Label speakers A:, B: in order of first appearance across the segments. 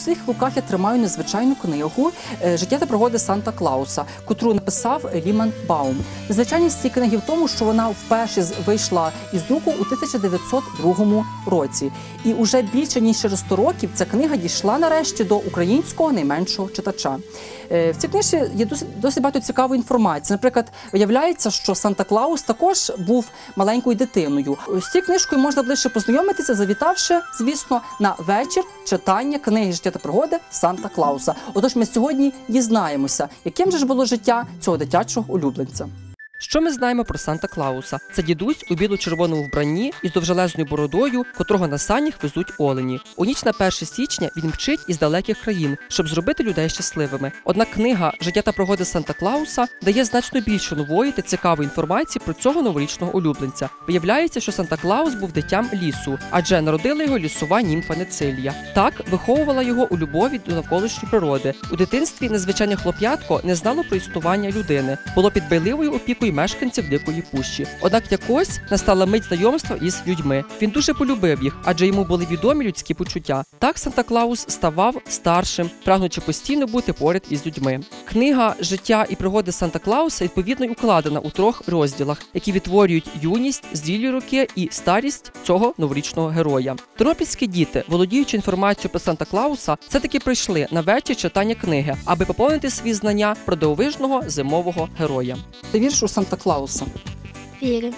A: своїх руках я тримаю незвичайну книгу е, Життя та пригоди Санта Клауса, котру написав Ліман Баум. Незвичайність цієї книги в тому, що вона вперше вийшла із друку у 1902 році. І уже більше ніж через 100 років ця книга дійшла нарешті до українського найменшого читача. Е, В цій книжці є досить, досить багато цікавої інформації. Наприклад, виявляється, що Санта Клаус також був маленькою дитиною. З цією книжкою можна ближче познайомитися, завітавши, звісно, на вечір читання книги життя та пригоди Санта Клауса. Отож, ми сьогодні дізнаємося, яким же ж було життя цього дитячого улюбленця.
B: Що ми знаємо про Санта Клауса? Це дідусь у біло-червоному вбранні із довжелезною бородою, котрого на санях везуть олені. У ніч на 1 січня він мчить із далеких країн, щоб зробити людей щасливими. Однак книга Життя та пригоди Санта Клауса дає значно більше нової та цікавої інформації про цього новорічного улюбленця. Виявляється, що Санта Клаус був дитям лісу, адже народила його лісова німфа Нецилія. Так виховувала його у любові до навколишньої природи. У дитинстві незвичайне хлоп'ятко не знало про існування людини, було під байливою опікою мешканців дикої пущі. Однак якось настала мить знайомства із людьми. Він дуже полюбив їх, адже йому були відомі людські почуття. Так Санта Клаус ставав старшим, прагнучи постійно бути поряд із людьми. Книга Життя і пригоди Санта Клауса відповідно й укладена у трьох розділах, які відтворюють юність, зрілі роки і старість цього новорічного героя. Тернопільські діти, володіючи інформацією про Санта Клауса, все таки прийшли на вечір читання книги, аби поповнити свої знання про дивовижного зимового героя.
A: Ти віриш у Санта Клауса?
C: Вірю.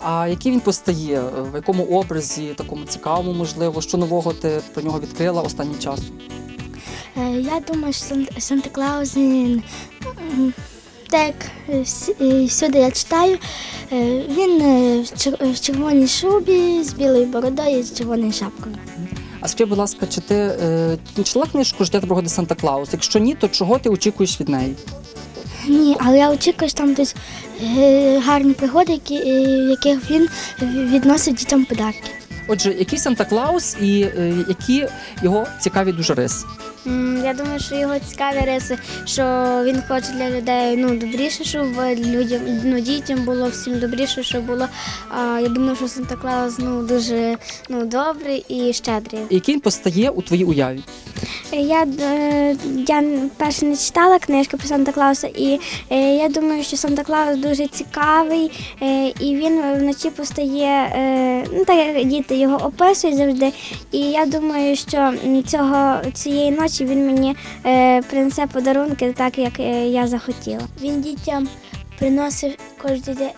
A: А який він постає? В якому образі, такому цікавому, можливо, що нового ти про нього відкрила останнім часом?
C: Е, Я думаю, що Сан- Санта Клаус він м, так е, е, я читаю. е, Він е, в чер- в червоній шубі з білою бородою і з червоною шапкою.
A: А скажи, будь ласка, чи ти е, читала книжку Життя та пригоди Санта Клаус? Якщо ні, то чого ти очікуєш від неї?
C: Ні, але я очікую, що там десь е, гарні пригоди, які, е, яких він відносить дітям подарки.
A: Отже, який Санта Клаус і е, які його цікаві дуже риси?
D: Я думаю, що його цікаві риси, що він хоче для людей ну, добріше, щоб людям, ну, дітям було всім добріше, щоб було. А, я думаю, що Санта Клаус ну, дуже ну, добрий і щедрий.
A: Який він постає у твоїй уяві?
D: Я, е, я перше не читала книжки про Санта Клауса, і е, я думаю, що Санта Клаус дуже цікавий, і він вночі постає, ну так як діти його описують завжди. І я думаю, що цього цієї ночі він мені е, принесе подарунки так, як е, я захотіла.
C: Він дітям приносить кожен день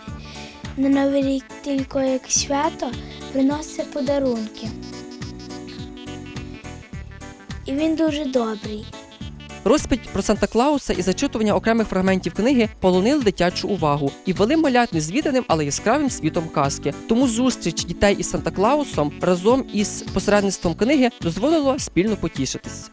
C: на новий рік тільки як свято, приносить подарунки. І він дуже добрий.
B: Розповідь про Санта Клауса і зачитування окремих фрагментів книги полонили дитячу увагу і вели малят незвіданим, але яскравим світом казки. Тому зустріч дітей із Санта Клаусом разом із посередництвом книги дозволило спільно потішитись.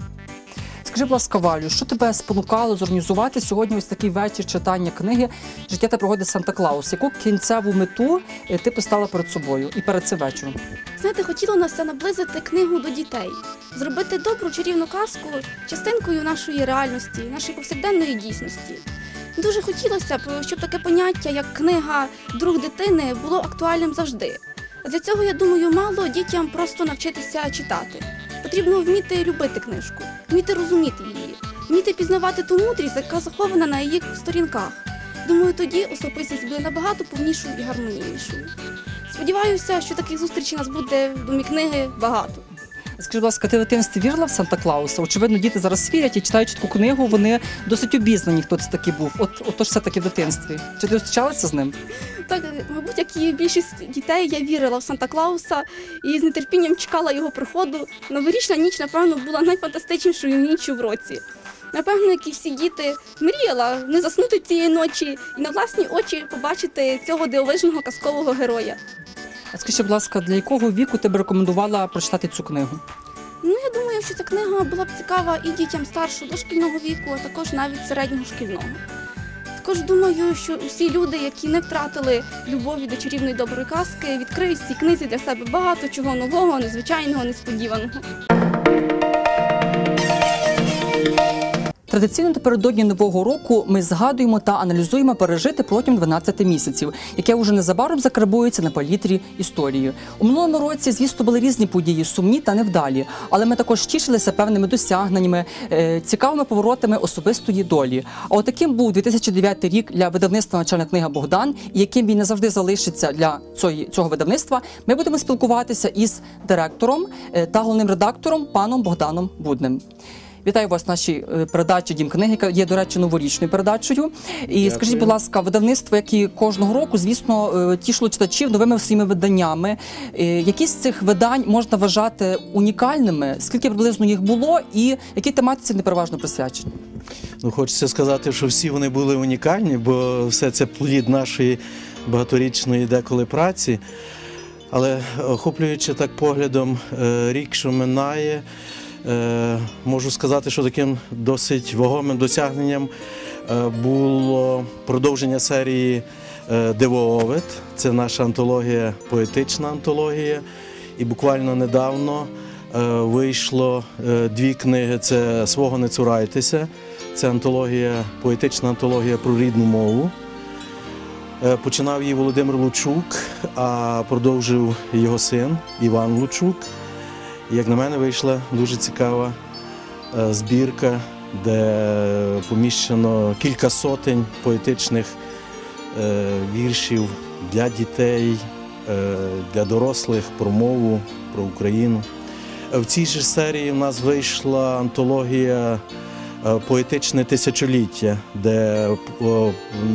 A: Скажи, будь ласка, Валю, що тебе спонукало зорганізувати сьогодні ось такий вечір читання книги Життя та пригоди Санта Клаус? Яку кінцеву мету е, ти поставила перед собою і перед цим вечором?
E: Знаєте, хотіло нас наблизити книгу до дітей, зробити добру чарівну казку частинкою нашої реальності, нашої повсякденної дійсності. Дуже хотілося б, щоб таке поняття, як книга друг дитини, було актуальним завжди. Для цього, я думаю, мало дітям просто навчитися читати. Потрібно вміти любити книжку, вміти розуміти її, вміти пізнавати ту мудрість, яка захована на її сторінках. Думаю, тоді особистість буде набагато повнішою і гармонійнішою. Сподіваюся, що таких зустрічей у нас буде в домі книги багато.
A: Скажи, будь ласка, ти в дитинстві вірила в Санта Клауса? Очевидно, діти зараз вірять і читаючи таку книгу, вони досить обізнані, хто це такий був. От отож все таки в дитинстві. Чи ти зустрічалася з ним?
E: Так, мабуть, як і більшість дітей, я вірила в Санта Клауса і з нетерпінням чекала його приходу. Новорічна ніч, напевно, була найфантастичнішою ніччю в році. Напевно, як і всі діти, мріяла не заснути цієї ночі і на власні очі побачити цього дивовижного казкового героя.
A: А скажи, будь ласка, для якого віку ти б рекомендувала прочитати цю книгу?
E: Ну, я думаю, що ця книга була б цікава і дітям старшого дошкільного віку, а також навіть середнього шкільного. Також думаю, що усі люди, які не втратили любові до чарівної доброї казки, відкриють в цій книзі для себе багато чого нового, незвичайного, несподіваного.
A: Традиційно напередодні нового року ми згадуємо та аналізуємо пережити протягом 12 місяців, яке уже незабаром закарбується на палітрі історії. У минулому році, звісно, були різні події, сумні та невдалі, але ми також тішилися певними досягненнями, е, цікавими поворотами особистої долі. А от таким був 2009 рік для видавництва начальна книга Богдан, і яким він назавжди залишиться для цього видавництва. Ми будемо спілкуватися із директором е, та головним редактором паном Богданом Будним. Вітаю вас в нашій е, передачі Дім книги, яка є, до речі, новорічною передачею. І скажіть, будь ласка, видавництво, як і кожного року, звісно, е, тішило читачів новими своїми виданнями. Е, Які з цих видань можна вважати унікальними? Скільки приблизно їх було, і які тематиці вони переважно присвячені?
F: Ну, хочеться сказати, що всі вони були унікальні, бо все це плід нашої багаторічної деколи праці. Але охоплюючи так поглядом рік, що минає, можу сказати, що таким досить вагомим досягненням е, було продовження серії е, Дивоовид. Це наша антологія, поетична антологія. І буквально недавно е, вийшло е, дві книги: це Свого не цурайтеся. Це антологія, поетична антологія про рідну мову. Е, Починав її Володимир Лучук, а продовжив його син Іван Лучук. Як на мене, вийшла дуже цікава е, збірка, де поміщено кілька сотень поетичних е, віршів для дітей, е, для дорослих про мову, про Україну. В цій же серії в нас вийшла антологія Поетичне тисячоліття, де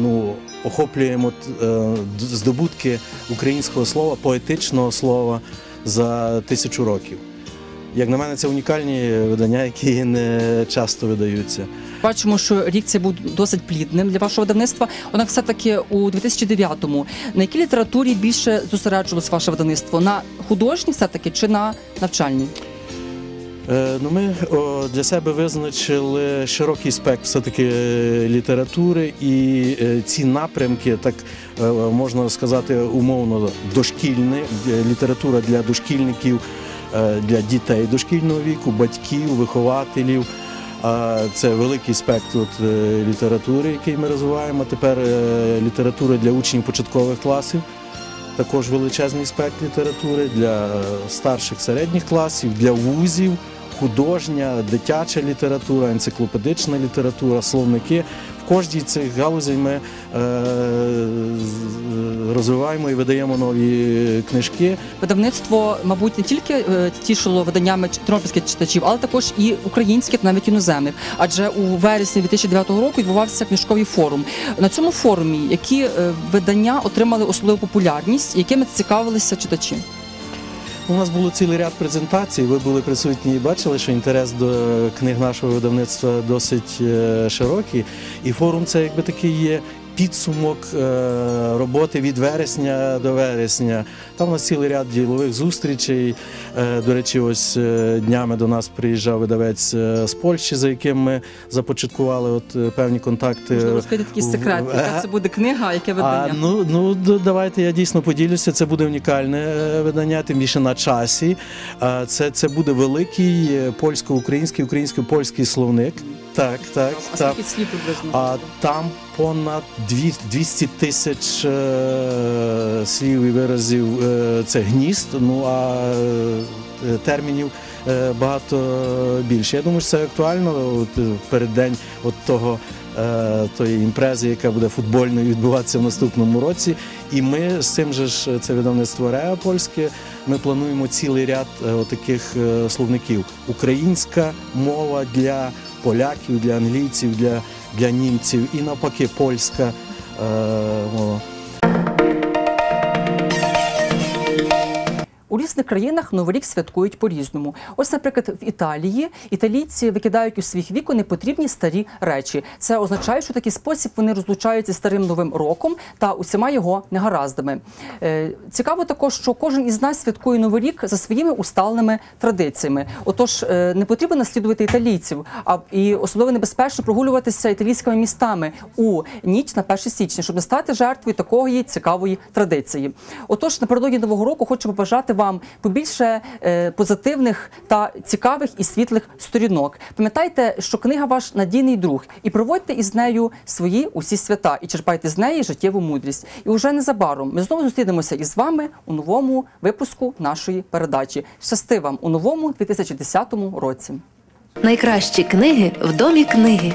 F: ну, охоплюємо здобутки українського слова, поетичного слова за тисячу років. Як на мене, це унікальні видання, які не часто видаються.
A: Бачимо, що рік цей був досить плідним для вашого видавництва. Однак, все таки у 2009-му на якій літературі більше зосереджувалось ваше видавництво? На художній, все таки чи на навчальній?
F: Е, Ну, ми для себе визначили широкий спектр все-таки е, літератури, і е, ці напрямки, так можна сказати, умовно дошкільні, література для дошкільників, для дітей дошкільного віку, батьків, вихователів. Це великий спектр е, літератури, який ми розвиваємо. Тепер е, література для учнів початкових класів також величезний спектр літератури для е, старших середніх класів, для вузів, художня, дитяча література, енциклопедична література, словники. В кожній цих галузей ми е, розвиваємо і видаємо нові книжки.
A: Видавництво, мабуть, не тільки е, тішило виданнями тернопільських читачів, але також і українських, навіть іноземних. Адже у вересні 2009 року відбувався книжковий форум. На цьому форумі які е, видання отримали особливу популярність, якими цікавилися читачі?
F: У нас було цілий ряд презентацій. Ви були присутні і бачили, що інтерес до книг нашого видавництва досить е, широкий. І форум це якби такий є підсумок е, роботи від вересня до вересня. Там у нас цілий ряд ділових зустрічей. Е, До речі, ось е, днями до нас приїжджав видавець з Польщі, за яким ми започаткували от певні контакти.
A: Можливо, розкрити
F: в-
A: секрет, яка це буде книга, яке видання?
F: а, ну, ну давайте я дійсно поділюся. Це буде унікальне видання, тим більше на часі. Це, це буде великий польсько-український, українсько-польський словник. Так, так,
A: а
F: так.
A: скільки слів приблизно?
F: А там понад дві- 200 тисяч е, слів і виразів е, це гнізд, ну а е, термінів е, багато більше. Я думаю, що це актуально от, е, в переддень от того. е, Тої імпрези, яка буде футбольною відбуватися в наступному році, і ми з цим же ж це видавництво Реа польське. Ми плануємо цілий ряд е, таких словників. Українська мова для поляків, для англійців, для для німців. І навпаки польська е,
A: різних країнах Новий рік святкують по-різному. Ось, наприклад, в Італії італійці викидають у своїх віку непотрібні старі речі. Це означає, що такий спосіб вони розлучаються з старим новим роком та усіма його негараздами. Е, цікаво також, що кожен із нас святкує новий рік за своїми усталеними традиціями. Отож, е, не потрібно наслідувати італійців, а і особливо небезпечно прогулюватися італійськими містами у ніч на 1 січня, щоб не стати жертвою такої цікавої традиції. Отож, напередодні нового року хочу побажати вам побільше е, позитивних та цікавих і світлих сторінок. Пам'ятайте, що книга ваш надійний друг, і проводьте із нею свої усі свята і черпайте з неї життєву мудрість. І уже незабаром ми знову зустрінемося із вами у новому випуску нашої передачі. Щасти вам у новому 2010 році.
G: Найкращі книги в домі книги.